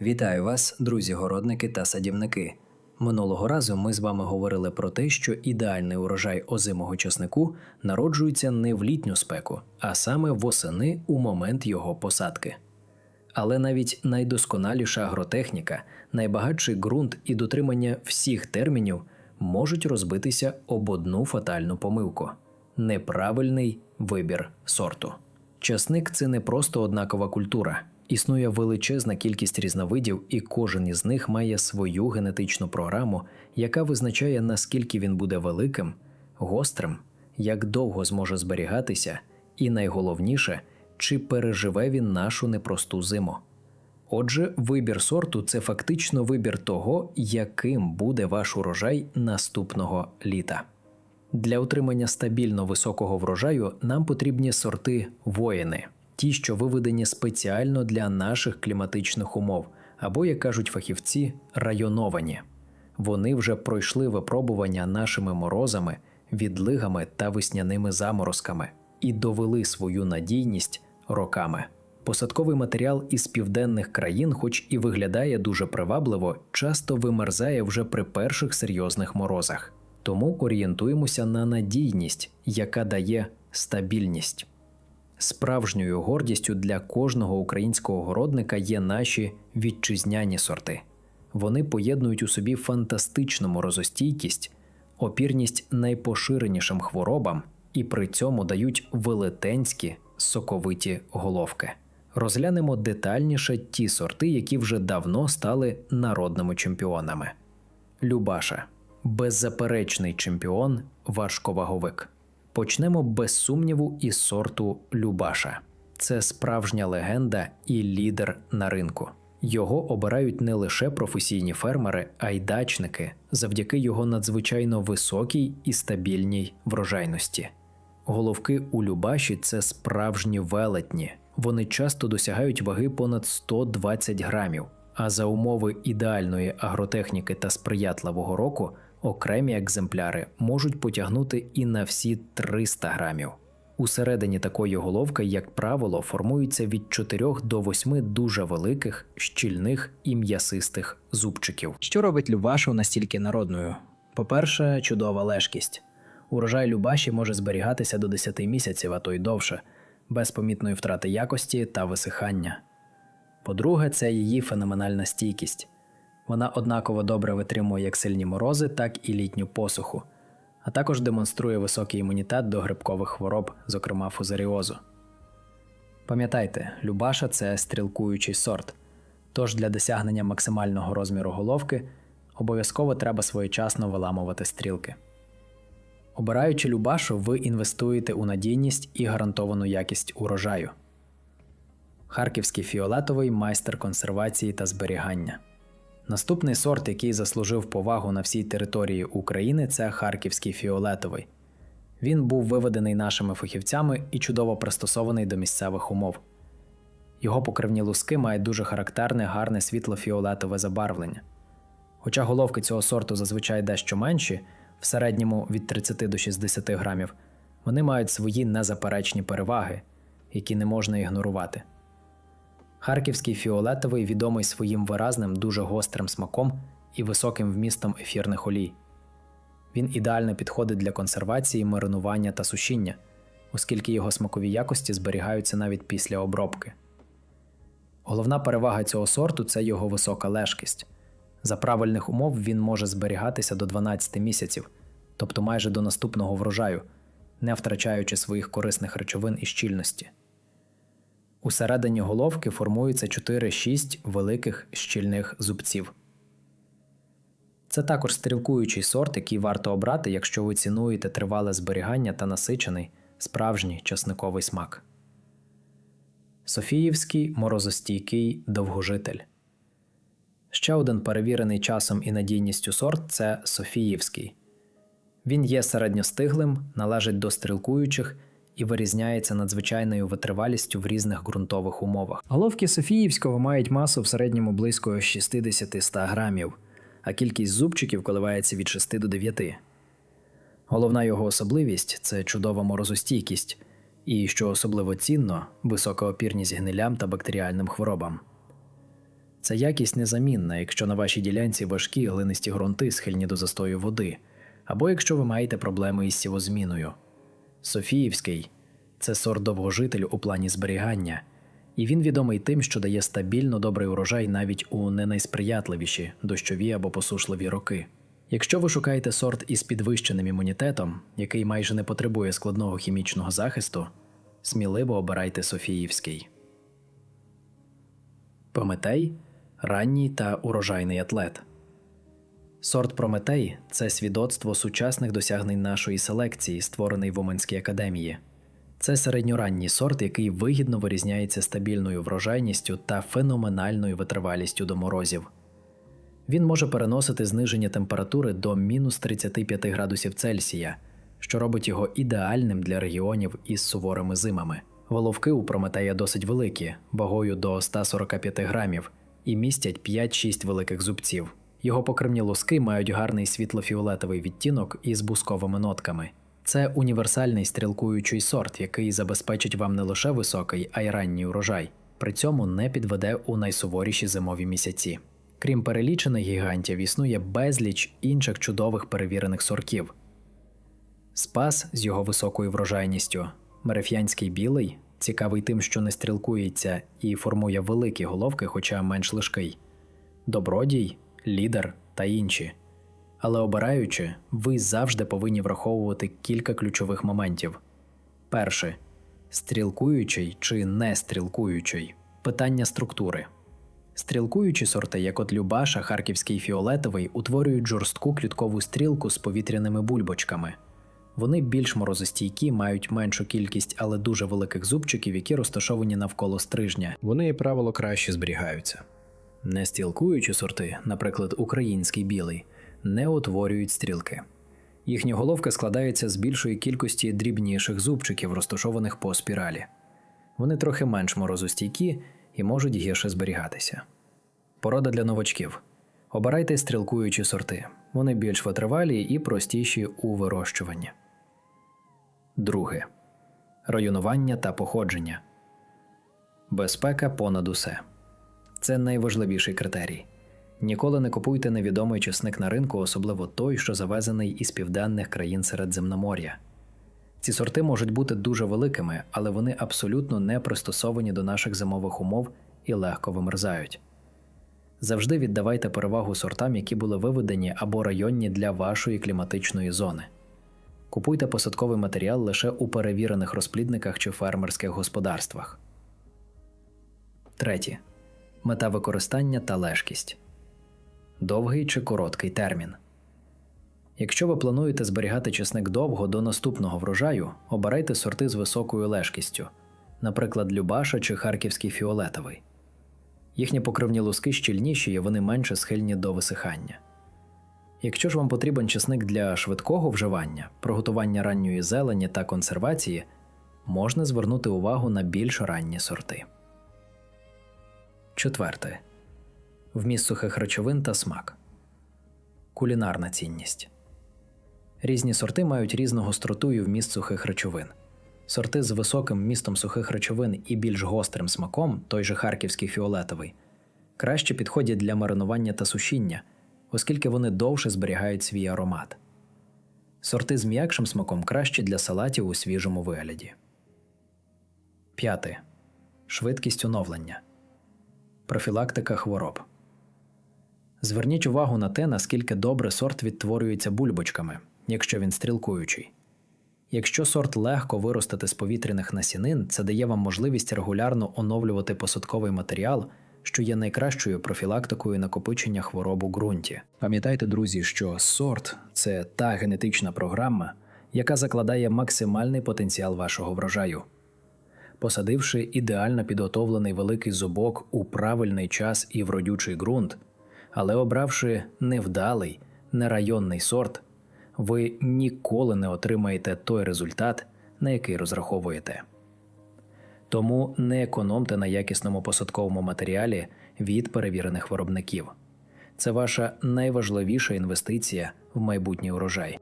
Вітаю вас, друзі-городники та садівники. Минулого разу ми з вами говорили про те, що ідеальний урожай озимого часнику народжується не в літню спеку, а саме восени у момент його посадки. Але навіть найдосконаліша агротехніка, найбагатший ґрунт і дотримання всіх термінів можуть розбитися об одну фатальну помилку неправильний вибір сорту. Часник це не просто однакова культура. Існує величезна кількість різновидів, і кожен із них має свою генетичну програму, яка визначає, наскільки він буде великим, гострим, як довго зможе зберігатися, і найголовніше, чи переживе він нашу непросту зиму. Отже, вибір сорту це фактично вибір того, яким буде ваш урожай наступного літа. Для отримання стабільно високого врожаю нам потрібні сорти воїни, ті, що виведені спеціально для наших кліматичних умов, або, як кажуть фахівці, районовані. Вони вже пройшли випробування нашими морозами, відлигами та весняними заморозками і довели свою надійність роками. Посадковий матеріал із південних країн, хоч і виглядає дуже привабливо, часто вимерзає вже при перших серйозних морозах. Тому орієнтуємося на надійність, яка дає стабільність. Справжньою гордістю для кожного українського городника є наші вітчизняні сорти. Вони поєднують у собі фантастичну морозостійкість, опірність найпоширенішим хворобам і при цьому дають велетенські соковиті головки. Розглянемо детальніше ті сорти, які вже давно стали народними чемпіонами. Любаша беззаперечний чемпіон важковаговик. Почнемо без сумніву із сорту Любаша. Це справжня легенда і лідер на ринку. Його обирають не лише професійні фермери, а й дачники завдяки його надзвичайно високій і стабільній врожайності. Головки у Любаші це справжні велетні. Вони часто досягають ваги понад 120 грамів. А за умови ідеальної агротехніки та сприятливого року окремі екземпляри можуть потягнути і на всі 300 грамів. Усередині такої головки, як правило, формуються від 4 до 8 дуже великих, щільних і м'ясистих зубчиків. Що робить Любашу настільки народною? По-перше, чудова лежкість. Урожай Любаші може зберігатися до 10 місяців, а то й довше, без помітної втрати якості та висихання. По-друге, це її феноменальна стійкість. Вона однаково добре витримує як сильні морози, так і літню посуху, а також демонструє високий імунітет до грибкових хвороб, зокрема фузаріозу. Пам'ятайте, Любаша це стрілкуючий сорт, тож для досягнення максимального розміру головки обов'язково треба своєчасно виламувати стрілки. Обираючи Любашу, ви інвестуєте у надійність і гарантовану якість урожаю. Харківський фіолетовий майстер консервації та зберігання. Наступний сорт, який заслужив повагу на всій території України, це харківський фіолетовий. Він був виведений нашими фахівцями і чудово пристосований до місцевих умов. Його покривні луски мають дуже характерне гарне світло-фіолетове забарвлення. Хоча головки цього сорту зазвичай дещо менші, в середньому від 30 до 60 грамів, вони мають свої незаперечні переваги, які не можна ігнорувати. Харківський фіолетовий відомий своїм виразним, дуже гострим смаком і високим вмістом ефірних олій. Він ідеально підходить для консервації, маринування та сушіння, оскільки його смакові якості зберігаються навіть після обробки. Головна перевага цього сорту це його висока лежкість. За правильних умов він може зберігатися до 12 місяців, тобто майже до наступного врожаю, не втрачаючи своїх корисних речовин і щільності. Усередині головки формуються 4-6 великих щільних зубців. Це також стрілкуючий сорт, який варто обрати, якщо ви цінуєте тривале зберігання та насичений справжній часниковий смак. Софіївський морозостійкий довгожитель. Ще один перевірений часом і надійністю сорт це Софіївський. Він є середньостиглим, належить до стрілкуючих і вирізняється надзвичайною витривалістю в різних ґрунтових умовах. Головки Софіївського мають масу в середньому близько 60-100 грамів, а кількість зубчиків коливається від 6 до 9. Головна його особливість це чудова морозостійкість і, що особливо цінно, висока опірність гнилям та бактеріальним хворобам. Ця якість незамінна, якщо на вашій ділянці важкі глинисті ґрунти схильні до застою води, або якщо ви маєте проблеми із сівозміною. Софіївський це сорт довгожитель у плані зберігання, і він відомий тим, що дає стабільно добрий урожай навіть у не найсприятливіші дощові або посушливі роки. Якщо ви шукаєте сорт із підвищеним імунітетом, який майже не потребує складного хімічного захисту, сміливо обирайте Софіївський. Прометей ранній та урожайний атлет. Сорт Прометей це свідоцтво сучасних досягнень нашої селекції, створений в Уманській академії. Це середньоранній сорт, який вигідно вирізняється стабільною врожайністю та феноменальною витривалістю до морозів. Він може переносити зниження температури до мінус 35 градусів Цельсія, що робить його ідеальним для регіонів із суворими зимами. Головки у Прометея досить великі, вагою до 145 грамів, і містять 5-6 великих зубців. Його покривні луски мають гарний світло-фіолетовий відтінок із бусковими нотками. Це універсальний стрілкуючий сорт, який забезпечить вам не лише високий, а й ранній урожай, при цьому не підведе у найсуворіші зимові місяці. Крім перелічених гігантів, існує безліч інших чудових перевірених сортів. Спас з його високою врожайністю, мереф'янський білий, цікавий тим, що не стрілкується і формує великі головки, хоча менш лишкий, добродій, лідер та інші. Але обираючи, ви завжди повинні враховувати кілька ключових моментів. Перше стрілкуючий чи не стрілкуючий питання структури. Стрілкуючі сорти, як от Любаша, Харківський фіолетовий, утворюють жорстку кліткову стрілку з повітряними бульбочками. Вони більш морозостійкі, мають меншу кількість, але дуже великих зубчиків, які розташовані навколо стрижня. Вони, як правило, краще зберігаються. Нестілкуючі сорти, наприклад, український білий, не утворюють стрілки. Їхні головки складаються з більшої кількості дрібніших зубчиків, розташованих по спіралі. Вони трохи менш морозостійкі і можуть гірше зберігатися. Порада для новачків: обирайте стрілкуючі сорти. Вони більш витривалі і простіші у вирощуванні. Друге районування та походження. Безпека понад усе. Це найважливіший критерій. Ніколи не купуйте невідомий чесник на ринку, особливо той, що завезений із південних країн Середземномор'я. Ці сорти можуть бути дуже великими, але вони абсолютно не пристосовані до наших зимових умов і легко вимерзають. Завжди віддавайте перевагу сортам, які були виведені або районні для вашої кліматичної зони. Купуйте посадковий матеріал лише у перевірених розплідниках чи фермерських господарствах. Третє. Мета використання та лежкість. Довгий чи короткий термін. Якщо ви плануєте зберігати чесник довго до наступного врожаю, обирайте сорти з високою лежкістю, наприклад, Любаша чи Харківський фіолетовий. Їхні покривні луски щільніші і вони менше схильні до висихання. Якщо ж вам потрібен чесник для швидкого вживання, приготування ранньої зелені та консервації, можна звернути увагу на більш ранні сорти. Четверте. Вміст сухих речовин та смак. Кулінарна цінність. Різні сорти мають різну гостроту і вміст сухих речовин. Сорти з високим вмістом сухих речовин і більш гострим смаком, той же харківський фіолетовий, краще підходять для маринування та сушіння, оскільки вони довше зберігають свій аромат. Сорти з м'якшим смаком краще для салатів у свіжому вигляді. П'яте. Швидкість оновлення. Профілактика хвороб. Зверніть увагу на те, наскільки добре сорт відтворюється бульбочками, якщо він стрілкуючий. Якщо сорт легко виростити з повітряних насінин, це дає вам можливість регулярно оновлювати посадковий матеріал, що є найкращою профілактикою накопичення хвороб у ґрунті. Пам'ятайте, друзі, що сорт це та генетична програма, яка закладає максимальний потенціал вашого врожаю. Посадивши ідеально підготовлений великий зубок у правильний час і в родючий ґрунт, але обравши невдалий, нерайонний сорт, ви ніколи не отримаєте той результат, на який розраховуєте. Тому не економте на якісному посадковому матеріалі від перевірених виробників. Це ваша найважливіша інвестиція в майбутній урожай.